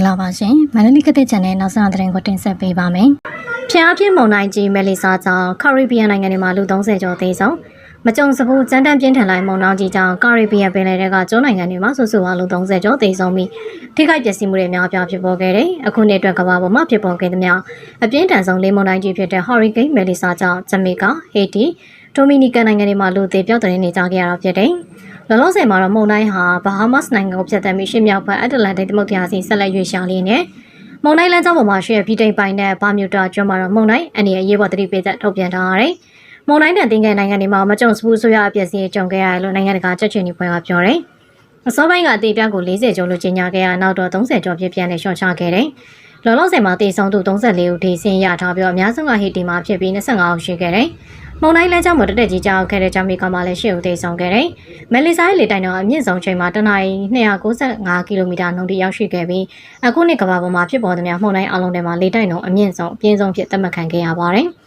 ္ဂလာပါရှင်မန္တလေးကတဲ့ channel နောက်ဆုံးသတင်းကိုတင်ဆက်ပေးပါမယ်။ဖျားပြင်းမုန်တိုင်းကြီးမယ်လီစာကြောင့်ကာရစ်ဘီယံနိုင်ငံတွေမှာလူ30ကျော်သေဆုံးမကြုံစဘူးစမ်းတမ်းပြင်းထန်လိုက်မုန်တိုင်းကြီးကြောင့်ကာရစ်ဘီယံပင်လယ်တွေကကျွန်းနိုင်ငံတွေမှာဆူဆူအားလူ30ကျော်သေဆုံးပြီးထိခိုက်ပျက်စီးမှုတွေများပြားဖြစ်ပေါ်ခဲ့တယ်။အခုနှစ်အတွက်ကမ္ဘာပေါ်မှာဖြစ်ပေါ်ခဲ့သမျှအပြင်းထန်ဆုံးလေမုန်တိုင်းကြီးဖြစ်တဲ့ Hurricane Melissa ကြောင့်ဂျမေကာ၊ဟေတီ၊ဒိုမီနီကန်နိုင်ငံတွေမှာလူသေပြောက်တဲ့နေကြခဲ့ရတာဖြစ်တယ်။ လောလောဆယ်မှာတော့မုန်တိုင်းဟာဘာဟာမတ်နိုင်ငံကိုဖြတ်သန်းပြီးရှေ့မြောက်ဘက်အတ္တလန္တိတ်သမုဒ္ဒရာစီဆက်လက်ရွေ့ရှာလေးနဲ့မုန်တိုင်းလမ်းကြောင်းပေါ်မှာရှိတဲ့ဗြိတိန်ပိုင်နဲ့ဘာမြူတာကျွန်းမှာတော့မုန်တိုင်းအနေနဲ့ရေးပေါ်သတိပေးချက်ထုတ်ပြန်ထားရတယ်။မုန်တိုင်းတန်တင်ခဲ့နိုင်ငံတွေမှာမကြုံစဘူးဆိုရအပျက်စီးကြုံခဲ့ရတယ်လို့နိုင်ငံတကာကြက်ချင်ဒီဖွဲ့ကပြောတယ်။အစောပိုင်းကအသေးပြကို40ကျော်လို့ကြေညာခဲ့ရနောက်တော့30ကျော်ပြည့်ပြန်နဲ့ရှော့ချခဲ့တယ်။ လောလောဆယ်မှာတည်ဆုံးသူ34ဦးထိဆင်းရထားပြီးတော့အများဆုံးကဟီတီမှာဖြစ်ပြီး25ဦးရှိခဲ့တယ်။မုန်တိုင်းလမ်းကြောင်းမှာတက်တက်ကြီးကြောက်ခဲ့တဲ့ဂျာမီကာမှာလည်း10ဦးသေဆုံးခဲ့တယ်။မယ်လီဆိုင်လေတိုင်တော်အမြင့်ဆုံးချိန်မှာတနအီ295ကီလိုမီတာနှုန်းထိရောက်ရှိခဲ့ပြီးအခုနှစ်ကမ္ဘာပေါ်မှာဖြစ်ပေါ်သမျှမုန်တိုင်းအလုံးထဲမှာလေတိုင်တော်အမြင့်ဆုံးအပြင်းဆုံးဖြစ်သတ်မှတ်ခံခဲ့ရပါတယ်။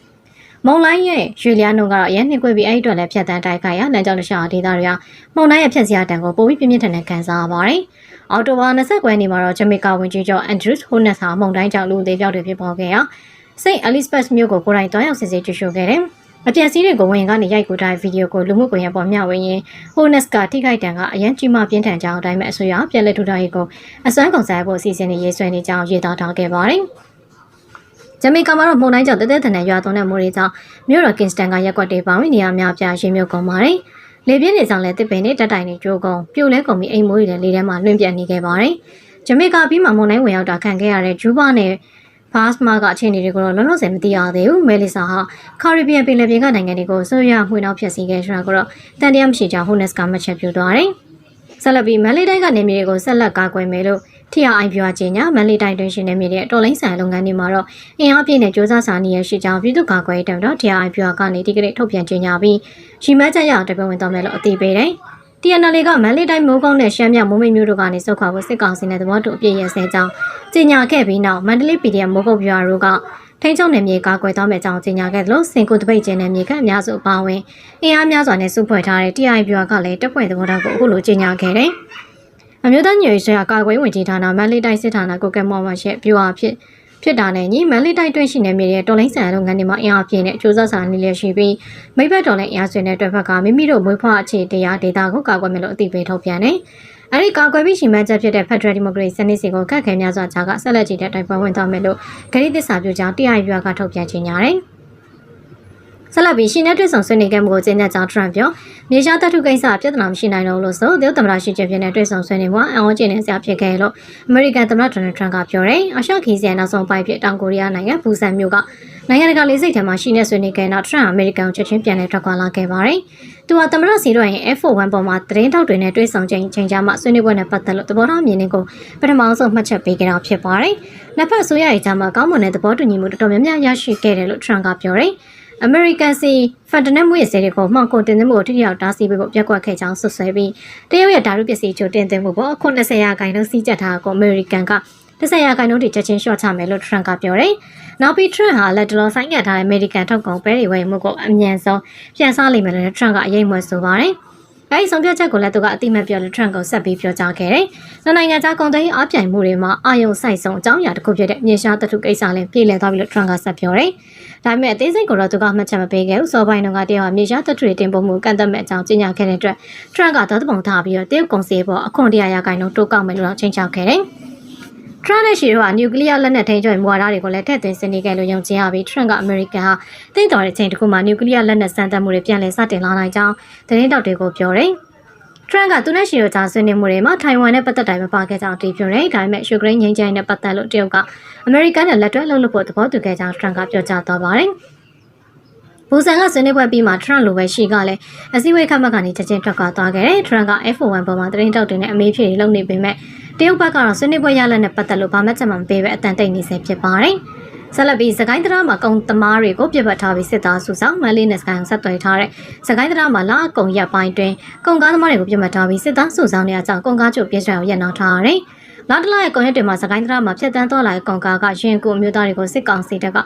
မုံလိုင်းရဲ့ရွှေလျားနှုံကတော့အရင်နှစ်ခွေပြီးအဲ့ဒီအတွက်လည်းဖြတ်တန်းတိုက်ခိုက်ရလမ်းကြောင်းတစ်လျှောက်ဒေသတွေကမုံတိုင်းရဲ့ဖြတ်စရာတန်ကိုပိုပြီးပြင်းပြင်းထန်ထန်ခံစားရပါတယ်။အော်တိုဘာ29ရက်နေ့မှာတော့ဂျမေကာဝင်ကြီးကျော်အန်ဒရူးဟိုနက်စ်ဟာမုံတိုင်းကြောင့်လူသေးပြောက်တွေဖြစ်ပေါ်ခဲ့ရာစိတ်အလစ်ဘတ်မြို့ကိုကိုယ်တိုင်တွားရောက်စစ်ဆေးကြည့်ရှုခဲ့တယ်။အပြည့်စည်းတွေကိုဝင်ကနေရိုက်ကူထားဗီဒီယိုကိုလူမှုကွန်ရက်ပေါ်မျှဝေရင်းဟိုနက်စ်ကထိခိုက်တံကအရန်ကြီးမှပြင်းထန်ကြောင်းအတိုင်းပဲအဆိုအရပြည်လက်ထူထားရေးကိုအစွမ်းကုန်ဆိုင်ဖို့အစီအစဉ်တွေရေးဆွဲနေကြောင်းရေးသားထားခဲ့ပါတယ်။ ဂျမေကာမှာတော့မုန်တိုင်းကြောင့်တသက်တန်တဲ့ရွာသွန်းတဲ့မိုးတွေကြောင့်မြို့တော်ကင်စတန်ကရက်ကွက်တွေပေါင်းနေရများပြားရေမြုပ်ကုန်ပါတယ်။လေပြင်းတွေကြောင့်လည်းတစ်ပင်တွေတက်တိုင်တွေကျိုးကုန်ပြိုလဲကုန်ပြီးအိမ်မိုးတွေလည်းလေထဲမှာလွင့်ပြတ်နေခဲ့ပါတယ်။ဂျမေကာပြီးမှမုန်တိုင်းဝင်ရောက်တာခံခဲ့ရတဲ့ဂျူဘာနဲ့ဘာစမာကအခြေအနေတွေကိုတော့လုံးလုံးစင်မသိရသေးဘူး။မဲလီဆာဟာကာရီဘီယံပင်လယ်ပြင်ကနိုင်ငံတွေကိုဆိုရမှွေနောက်ဖြစ်စီခဲ့ဆိုတာကိုတော့တန်တရားမရှိကြောင်းဟိုနက်စ်ကမှတ်ချက်ပြုသွားတယ်။ဆက်လက်ပြီးမန်လေးတိုင်းကနေမြေတွေကိုဆက်လက်ကာကွယ်မယ်လို့ TRI ပြောခြင်းညာမန်လေးတိုင်းတွင်ရှင်နေမြေတဲ့တော်လိုင်းဆိုင်လုပ်ငန်းတွေမှာတော့အင်အားပြည့်နဲ့စ조사စာနေရရှိကြောင်းပြည်သူ့ကာကွယ်ရေးတပ်တော့ TRI ပြောကနေဒီကနေ့ထုတ်ပြန်ကြေညာပြီးရှီမတ်ချက်ရတပဝင်တော်မယ်လို့အသိပေးတယ်။ TNL ကမန်လေးတိုင်းမိုးကောင်းနဲ့ရှမ်းမြောက်မိုးမိတ်မျိုးတို့ကနေစုခွာဖို့စစ်ကောင်စီနဲ့သဘောတူအပြည့်ရစဲကြောင်းကြေညာခဲ့ပြီးနောက်မန္တလေး PDF မိုးကုတ်ပြာတို့ကထိန်းချုပ်နယ်မြေကာကွယ်သွားမယ့်အကြောင်းကြေညာခဲ့သလိုစင်ကိုတပိတ်ကျင်းနယ်မြေကအများစုအပါအဝင်အင်အားများစွာနဲ့စုဖွဲ့ထားတဲ့ TI ပြာကလည်းတပ်ဖွဲ့သဘောထားကိုအခုလိုကြေညာခဲ့တယ်။ အမျိုးသားညွေဆွေကကာကွယ်ဝင်ကြီးဌာနမန်လေးတိုင်းစစ်ဌာနကိုကဲမော်မရှက်ပြူအားဖြစ်ဖြစ်တာနဲ့ညီမန်လေးတိုင်းတွင်းရှိနေမြေတဲ့တော်လိုင်းဆန်လုပ်ငန်းတွေမှာအင်အားပြည့်နဲ့စူးစမ်းစာနေလျက်ရှိပြီးမိဘတော်လိုင်းအင်အားဆွေနဲ့တွဲဖက်ကမိမိတို့မွေးဖွားအခြေတရားဒေတာကိုကာကွယ်မယ်လို့အသိပေးထုတ်ပြန်တယ်။အဲဒီကာကွယ်ပြီးရှိမှန်းချက်ဖြစ်တဲ့ Federal Democracy စနစ်စီကိုကတ်ခဲများစွာခြားကဆက်လက်ကြည့်တဲ့တိုင်ပွဲဝင်သွားမယ်လို့ဂရိသစ္စာပြုကြောင်း TI ရွာကထုတ်ပြန်ကြေညာတယ်။ ဆက်လက်ပြီးရှင်းတဲ့တွေ့ဆုံဆွေးနွေးခဲ့မှုကိုကျင်းပကြောင်းထရန့်ပြောမြေရှားတပ်ထုကိစ္စပြဿနာမရှိနိုင်တော့လို့ဆိုတရုတ်သမ္မတရှီကျင်းပတဲ့တွေ့ဆုံဆွေးနွေးမှုအံ့ဩကျင်နေစရာဖြစ်ခဲ့လို့အမေရိကန်သမ္မတဒေါ်နယ်ထရန့်ကပြောတယ်။အရှော့ခီးစီရဲ့နောက်ဆုံးပိုင်းဖြစ်တောင်ကိုရီးယားနိုင်ငံဘူဆန်မြို့ကနိုင်ငံတကာလေးစိတ်ထဲမှာရှိနေဆွေးနွေးခဲ့တော့ထရန့်အမေရိကန်ကိုချက်ချင်းပြန်လည်ထွက်ခွာလာခဲ့ပါတယ်။သူကသမ္မတစီတော့ရင် F41 ပေါ်မှာသတင်းထောက်တွေနဲ့တွေ့ဆုံချိန်ချိန်ကြားမှာဆွေးနွေးပွဲနဲ့ပတ်သက်လို့သဘောထားမြင်တွေကိုပထမဆုံးမှတ်ချက်ပေးခဲ့တာဖြစ်ပါတယ်။နှစ်ဖက်ဆိုရရဲ့ကြားမှာကောင်းမွန်တဲ့သဘောတူညီမှုတော်တော်များများရရှိခဲ့တယ်လို့ထရန့်ကပြောတယ်။ American စီဖန်တနက်မှုရဲ့စေတွေကိုမှောင်ကိုတင်သွင်းမှုကိုထိရောက်တားဆီးပေးဖို့ပြက်ကွက်ခဲ့ကြောင်းဆွဆွဲပြီးတရုတ်ရဲ့ဓာတုပစ္စည်းချိုတင်သွင်းမှုပေါ်အခု20ရာခိုင်နှုန်းစီးကျက်ထားကို American က10ရာခိုင်နှုန်းတိချက်ချင်းရှော့ချမယ်လို့ Trump ကပြောတယ်။နောက်ပြီး Trump ဟာလက်တလောဆိုင်ငံထားတဲ့ American ထုတ်ကုန်ပဲတွေဝယ်မှုကိုအမြန်ဆုံးပြန်စားလိမ့်မယ်လို့ Trump ကအရေးမွဲဆိုပါတယ်။ အဲဒီဆုံးဖြတ်ချက်ကိုလည်းသူကအတိမတ်ပြောလို့ Trump ကိုဆက်ပြီးပြောကြားခဲ့တယ်။နှစ်နိုင်ငံကြားကုန်သွယ်ရေးအပြိုင်မှုတွေမှာအာယုံဆိုင်ဆုံးအကြောင်းအရာတစ်ခုဖြစ်တဲ့မြေရှားတထုကိစ္စလည်းပြည်လည်သွားပြီလို့ Trump ကဆက်ပြောတယ်။ဒါပေမဲ့အသေးစိတ်ကိုတော့သူကမှတ်ချက်မပေးခဲ့ဘူး။စောပိုင်းတုန်းကတရုတ်ကမြေရှားတထုတွေတင်ပို့မှုကန့်သတ်မဲ့အကြောင်းကြေညာခဲ့တဲ့အတွက် Trump ကသတ်ပုံထားပြီးတော့တရုတ်ကုန်စည်ပေါ်အခွန်တရာရာခိုင်နှုန်းတိုးကောက်မယ်လို့ချိန်ချောက်ခဲ့တယ်။ Trump နဲ့ရှီတို့ကနျူကလ িয়ার လက်နက်ထိန်းချုပ်မှုဝါဒတွေကိုလည်းထည့်သွင်းဆွေးနွေးခဲ့လို့ယုံကြည်ရပြီး Trump ကအမေရိကန်ဟာတင့်တော်တဲ့ချိန်တစ်ခုမှာနျူကလ িয়ার လက်နက်စမ်းသပ်မှုတွေပြန်လည်စတင်လာနိုင်ကြောင်းသတင်းတောက်တွေကိုပြောတယ်။ Trump ကသူနဲ့ရှီတို့ကြားဆွေးနွေးမှုတွေမှာထိုင်ဝမ်နဲ့ပတ်သက်တိုင်းမပါခဲ့ကြောင်းတည်ပြတယ်။ဒါပေမဲ့ယူကရိန်းငြိမ်းချမ်းရေးနဲ့ပတ်သက်လို့တရုတ်ကအမေရိကန်နဲ့လက်တွဲလုပ်လို့ဖို့သဘောတူခဲ့ကြောင်း Trump ကပြောကြားသွားပါတယ်။ ဘူဆန်ကဆွေးနွေးပွဲပြီးမှ Trump လိုပဲရှီကလည်းအစည်းအဝေးခန့်မှတ်ကနေချက်ချင်းထွက်ခွာသွားခဲ့တယ်။ Trump က F1 ပေါ်မှာသတင်းတောက်တွေနဲ့အမေးဖြေတွေလုပ်နေပေမဲ့တရုတ်ဘက်ကတော့ဆွေးနွေးပွဲရလဒ်နဲ့ပတ်သက်လို့ဘာမှချက်မှမပေးပဲအတန်တိတ်နေစေဖြစ်ပါတယ်။ဆက်လက်ပြီးစကိုင်းတရားမှာကုံသမားတွေကိုပြစ်ပတ်ထားပြီးစစ်သားစုဆောင်မန်လေးနဲ့စကိုင်းဆက်သွယ်ထားတဲ့စကိုင်းတရားမှာလာကုံရက်ပိုင်းတွင်ကုံကားသမားတွေကိုပြစ်မှတ်ထားပြီးစစ်သားစုဆောင်နေတဲ့အကြောင်းကုံကားချုပ်ပြည်စွာကိုရက်နောက်ထားရတယ်။ နောက်တစ်လရဲ့ကွန်ရက်တွေမှာစကိုင်းတရမှာဖြတ်တန်းသွားလာတဲ့ကွန်ကာကရင်ကူအမျိုးသားတွေကိုစစ်ကောင်စီတပ်က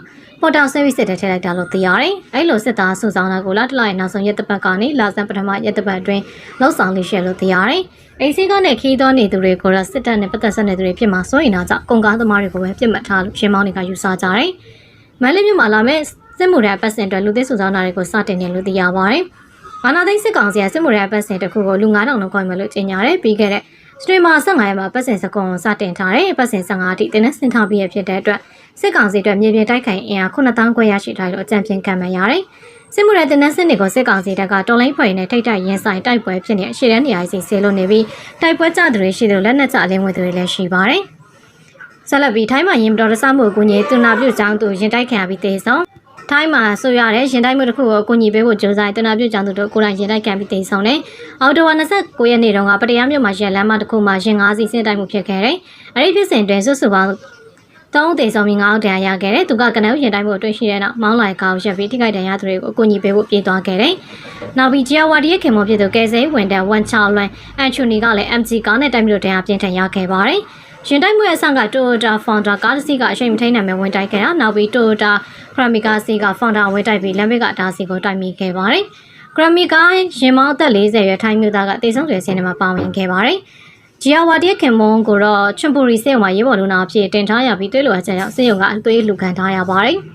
ပေါ်တာဆေးဗစ်စစ်တဲ့ထည့်လိုက်တာလို့သိရတယ်။အဲလိုစစ်သားစုဆောင်တာကိုလတ်တလရဲ့နောက်ဆုံးရက်တစ်ပတ်ကနေလာစံပထမရက်တစ်ပတ်အတွင်းလောက်ဆောင်လေးရှယ်လို့သိရတယ်။အိမ်စီကနဲ့ခီးသောနေသူတွေကိုတော့စစ်တပ်နဲ့ပတ်သက်ဆက်နေသူတွေဖြစ်မှာစိုးရင်တော့ကြောင့်ကွန်ကာသမားတွေကိုပဲပြစ်မှတ်ထားလို့ရှင်းမောင်းတွေကယူဆကြတယ်။မန္တလေးမြို့မှာလာမဲ့စစ်မှုရပတ်စင်အတွက်လူသစ်စုဆောင်တာတွေကိုစတင်နေလို့သိရပါတယ်။ဘာနာသိန်းစစ်ကောင်စီကစစ်မှုရပတ်စင်တစ်ခုကိုလူ9000လောက်ခွင့်မယ်လို့ကြေညာတယ်ပြီးခဲ့တဲ့ စထရီမာ15ရက်မှာပတ်စင်စကွန်စတင်ထားတယ်ပတ်စင်15အထိတင်းနဲ့ဆင်ထားပြီးရဖြစ်တဲ့အတွက်စစ်ကောင်စီအတွက်မြေပြင်တိုက်ခိုင်အင်အား9000ခွဲရရှိထားလို့အကြံပြင်းခံမှရတယ်စစ်မှုရတင်းနဲ့စစ်နေကိုစစ်ကောင်စီတပ်ကတော်လိုင်းဖွဲ့နဲ့ထိတ်တိုက်ရင်ဆိုင်တိုက်ပွဲဖြစ်နေအရှိတန်းနေရာစီဆေလို့နေပြီးတိုက်ပွဲကြသူတွေရှိတယ်လက်နက်ကြအလင်းဝင်သူတွေလည်းရှိပါတယ်ဆက်လက်ပြီးထိုင်းမှာရင်မတော်တဆမှုအကူအညီတူနာပြုတ်ကြောင်းသူရင်တိုက်ခံရပြီးတေဆုံး ထိုင်းမှာဆိုရတဲ့ရင်တိုက်မှုတစ်ခုကိုအကူအညီပေးဖို့ကြိုးစားတူနာပြုတ်ကြောင်းသူတို့ကိုယ်တိုင်ရင်တိုက်ခံပြီးတေဆုံးတယ်။အော်တိုဝါ29ရက်နေ့တုန်းကပတရားမြို့မှာရက်လမ်းမတစ်ခုမှာရင်၅စီးစစ်တိုက်မှုဖြစ်ခဲ့တယ်။အဲဒီဖြစ်စဉ်တွင်စုစုပေါင်းတောင်းတေဆောင်ပြီးငါးအောင်တန်ရခဲ့တယ်။သူကကနဦးရင်တိုင်းမှုတွေ့ရှိတဲ့နောက်မောင်းလိုက်ကောက်ရက်ပြီးထိခိုက်ဒဏ်ရာသူတွေကိုအကူအညီပေးဖို့ပြေးသွားခဲ့တယ်။နောက်ပြီးဂျီယာဝါဒီရဲ့ခင်မဖြစ်သူကယ်ဆယ်ဝန်တန်ဝန်ချောင်းလွန်အန်ချူနီကလည်း MG ကားနဲ့တိုက်ပြီးတော့ဒဏ်ရာပြင်းထန်ရခဲ့ပါတယ်။ ရှင်တိုက်မှုရဲ့အဆင့်က Toyota Fonda ကားတစ်စီးကအချိန်မထိန်နိုင်မဲ့ဝင်တိုက်ခဲ့တာနောက်ပြီး Toyota Kramica စီးက Fonda ဝင်တိုက်ပြီးလမ်းဘေးကဒါစီကိုတိုက်မိခဲ့ပါတယ်။ Kramica ရင်မောင်းသက်40ရွယ်ထိုင်းမြို့သားကတေဆုံးဆွေစင်းထဲမှာပါဝင်ခဲ့ပါတယ်။ဂျီယာဝါဒီခင်မွန်ကိုတော့ချွန်ပူရီစေုံမှာရေးပေါ်လူနာအဖြစ်တင်ထားရပြီးတွေးလိုအပ်ချက်ကြောင့်စေုံကအသွေးလူခံထားရပါတယ်။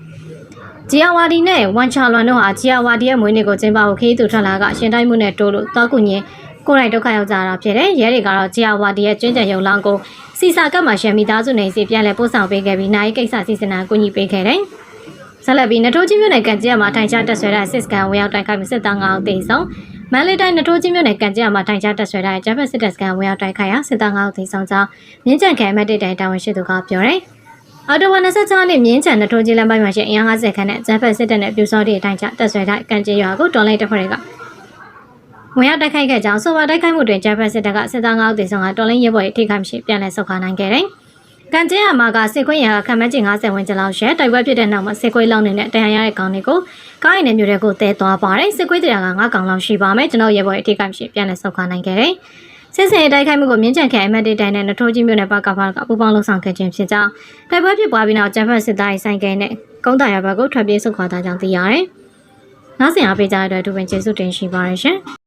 ဂျီယာဝါဒီနဲ့ဝန်ချာလွန်တို့ဟာဂျီယာဝါဒီရဲ့မွေးနေ့ကိုကျင်းပဖို့ခရီးသူထွက်လာကရှင်တိုင်းမှုနဲ့တိုးလို့တောက်ကူညင် ကိုယ်တိုင်ဒုက္ခရောက်ကြတာဖြစ်တယ်။ရဲတွေကတော့ဂျီယာဝါဒီရဲ့ကျွန်းကြံရုံလောင်းကိုစီစာကတ်မှာရှယ်မိသားစုနေစီပြန်လဲပို့ဆောင်ပေးခဲ့ပြီးနိုင်ကိစ္စစီစဉ်တာကိုညီပေးခဲ့တယ်။ဆက်လက်ပြီးနထိုးချင်းမြို့နယ်ကန်ကျဲမှာထိုင်ချတက်ဆွဲတဲ့စစ်စကန်ဝင်ရောက်တိုက်ခိုက်မှုစစ်သား9ဦးသေဆုံးမန္တလေးတိုင်းနထိုးချင်းမြို့နယ်ကန်ကျဲမှာထိုင်ချတက်ဆွဲတဲ့ဂျပန်စစ်တပ်စကန်ဝင်ရောက်တိုက်ခိုက်ရာစစ်သား9ဦးသေဆုံးကြောင်းမြင်းကြံခဲအမတ်တေတိုင်တာဝန်ရှိသူကပြောတယ်။အော်တိုဝါ26နှစ်မြင်းချံနထိုးချင်းလမ်းပိုင်းမှာရှိအင်အား50ခန်းနဲ့ဂျပန်စစ်တပ်နဲ့ပြူစောတီအတိုင်းချတက်ဆွဲတဲ့ကန်ကျဲရွာကိုတော်လိုက်တပ်ဖွဲ့တွေက ဝင်ရောက်တိုက်ခိုက်ခဲ့ကြောင်းဆိုပါတိုက်ခိုက်မှုတွင်ဂျပန်စစ်တပ်ကစစ်သား9ဦးသေဆုံးကတော်လိုင်းရဲဘော်ရဲ့ထိခိုက်မရှိပြန်လည်ဆုတ်ခါနိုင်ခဲ့တယ်။ကန်ကျဲရမှာကစစ်ခွေးရကခံမကျင်90ဝန်းကျင်လောက်ရှဲတိုက်ပွဲဖြစ်တဲ့နောက်မှာစစ်ခွေးလောက်နေတဲ့တရားရတဲ့ကောင်တွေကိုကားရည်နဲ့မျိုးတွေကိုတဲသွားပါတယ်စစ်ခွေးတရားက9ကောင်လောက်ရှိပါမယ်ကျွန်တော်ရဲဘော်ရဲ့ထိခိုက်မရှိပြန်လည်ဆုတ်ခါနိုင်ခဲ့တယ်။စစ်စင်တိုက်ခိုက်မှုကိုမြင်းချန်ခဲအမတ်တေတိုင်နဲ့နထိုးကြီးမျိုးနဲ့ပကဖာကပူပေါင်းလှုပ်ဆောင်ခဲ့ခြင်းဖြစ်ကြောင်းတိုက်ပွဲဖြစ်ပွားပြီးနောက်ဂျပန်စစ်သားရေးဆိုင်ကဲနဲ့ကုန်းတာရဘက်ကိုထွက်ပြေးဆုတ်ခွာတာကြောင့်သိရတယ်။နောက်ဆင်အားပေးကြတဲ့အတွက်ဒူပင်ကျေးဇူးတင်ရှိပါရရှင်။